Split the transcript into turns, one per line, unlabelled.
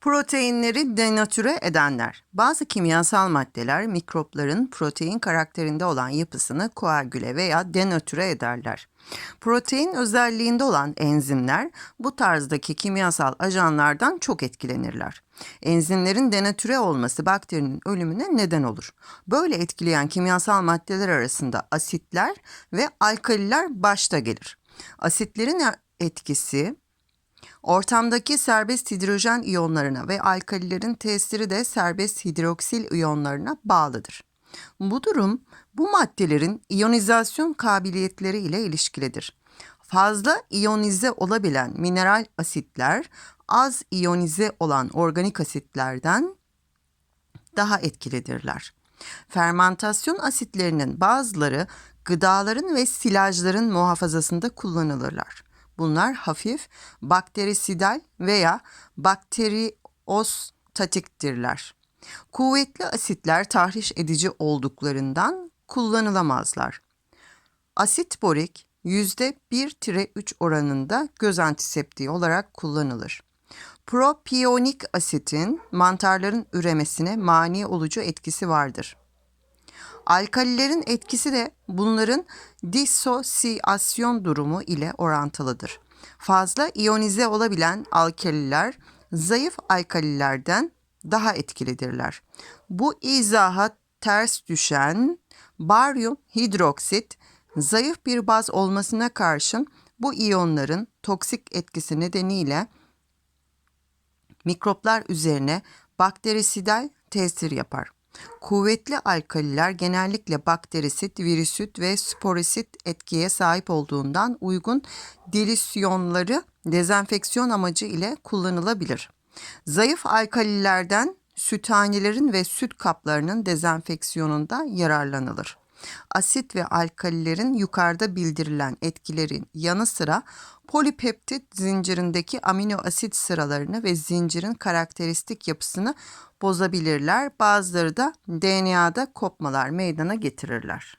Proteinleri denatüre edenler. Bazı kimyasal maddeler mikropların protein karakterinde olan yapısını koagüle veya denatüre ederler. Protein özelliğinde olan enzimler bu tarzdaki kimyasal ajanlardan çok etkilenirler. Enzimlerin denatüre olması bakterinin ölümüne neden olur. Böyle etkileyen kimyasal maddeler arasında asitler ve alkaliler başta gelir. Asitlerin etkisi Ortamdaki serbest hidrojen iyonlarına ve alkalilerin tesiri de serbest hidroksil iyonlarına bağlıdır. Bu durum bu maddelerin iyonizasyon kabiliyetleri ile ilişkilidir. Fazla iyonize olabilen mineral asitler az iyonize olan organik asitlerden daha etkilidirler. Fermantasyon asitlerinin bazıları gıdaların ve silajların muhafazasında kullanılırlar. Bunlar hafif bakterisidal veya bakteriostatiktirler. Kuvvetli asitler tahriş edici olduklarından kullanılamazlar. Asit borik %1-3 oranında göz antiseptiği olarak kullanılır. Propiyonik asitin mantarların üremesine mani olucu etkisi vardır. Alkalilerin etkisi de bunların disosiyasyon durumu ile orantılıdır. Fazla iyonize olabilen alkaliler zayıf alkalilerden daha etkilidirler. Bu izaha ters düşen baryum hidroksit zayıf bir baz olmasına karşın bu iyonların toksik etkisi nedeniyle mikroplar üzerine bakterisidal tesir yapar. Kuvvetli alkaliler genellikle bakterisit, virüsüt ve sporisit etkiye sahip olduğundan uygun dilisyonları dezenfeksiyon amacı ile kullanılabilir. Zayıf alkalilerden süthanelerin ve süt kaplarının dezenfeksiyonunda yararlanılır. Asit ve alkalilerin yukarıda bildirilen etkilerin yanı sıra polipeptit zincirindeki amino asit sıralarını ve zincirin karakteristik yapısını bozabilirler. Bazıları da DNA'da kopmalar meydana getirirler.